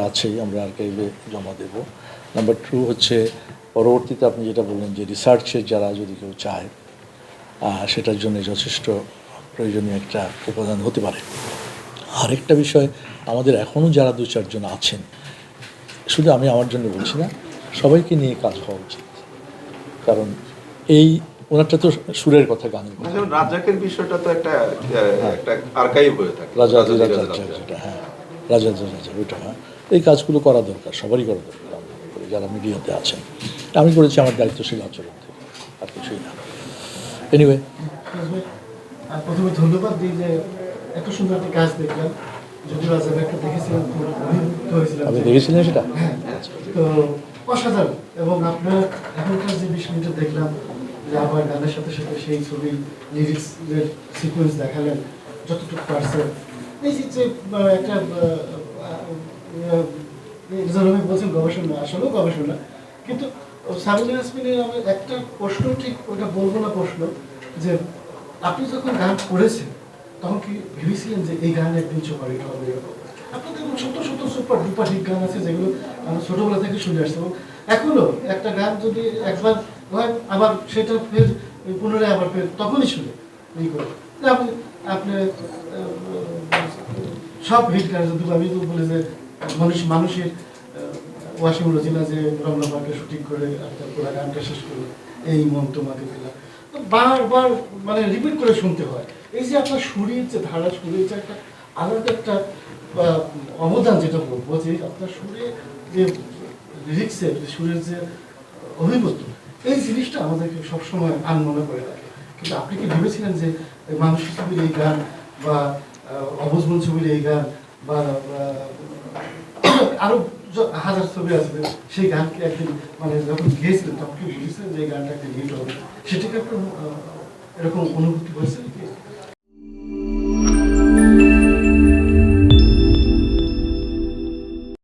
আছেই আমরা আর্কাইভে জমা দেব। নাম্বার টু হচ্ছে পরবর্তীতে আপনি যেটা বললেন যে রিসার্চের যারা যদি কেউ চায় সেটার জন্য যথেষ্ট প্রয়োজনীয় একটা উপাদান হতে পারে। আরেকটা বিষয় আমাদের এখনও যারা দু চারজন আছেন শুধু আমি আমার জন্য বলছি না সবাইকে নিয়ে কাজ হওয়া উচিত। কারণ এই ওনারটা তো সুরের কথা গানের কথা। যেমন বিষয়টা তো একটা একটা আর্কাইভ হয়ে থাকে। রাজা রাজা হ্যাঁ। রাজা রাজা ওইটা হ্যাঁ। এই কাজগুলো করা দরকার সবারই করা দরকার আমি করি, যারা মিডিয়াতে আছেন। আমি করেছি আমার দায়িত্বশীল আচরণ থেকে আর কিছুই না। এনিওয়ে প্রথমে ধন্যবাদ দিই যে এত সুন্দর একটি কাজ দেখলাম। যদিও আজ আমি একটা দেখেছিলাম আপনি দেখেছিলেন সেটা? হ্যাঁ তো অসাধারণ। এবং আপনার এখনকার যে বিশ মিনিটে দেখলাম যে আবার গানের সাথে সাথে সেই ছবির লিরিক্সের সিকোয়েন্স দেখালেন যতটুকু পারছেন। এই যে একটা আমি বলছেন গবেষণা, আসলেও গবেষণা। কিন্তু সাবিনা ইয়াসমিনের আমি একটা প্রশ্ন ঠিক ওটা বলব না প্রশ্ন, যে আপনি যখন গান করেছেন, তখন কি ভেবেছিলেন যে এই হবে আপনাদের ছোট ছোট, সুপার হিট গান আছে যেগুলো থেকে শুনে একটা গান যদি একবার হয়, আবার সেটা ফের পুনরায় আবার ফের তখনই শুনে এই করে। আপনি আপনি সব হিট গান যদি আমি তো বলি যে মানুষ, মানুষের ওয়াশিং রজিনা যে রমনা পার্কে শুটিং করে আপনার পুরো গানটা শেষ করল। এই মন তোমাকে দিলাম বারবার মানে রিপিট করে শুনতে হয়। এই যে আপনার সুরের যে ধারা সুরের যে একটা আলাদা একটা অবদান যেটা বলব যে আপনার সুরে যে লিরিক্সের সুরের যে অভিজ্ঞতা এই জিনিসটা আমাদেরকে সবসময় আনমনে করে রাখে। কিন্তু আপনি কি ভেবেছিলেন যে এই মানুষের ছবির এই গান বা আহ, অবুঝমন ছবির এই গান বা আহ, আরও য- হাজার ছবি আসবে সেই গানকে একদিন মানে যখন গিয়েছিলেন তখন কি যে গানটা একটা হিট হবে সেটাকে আপনার এরকম অনুভূতি হয়েছে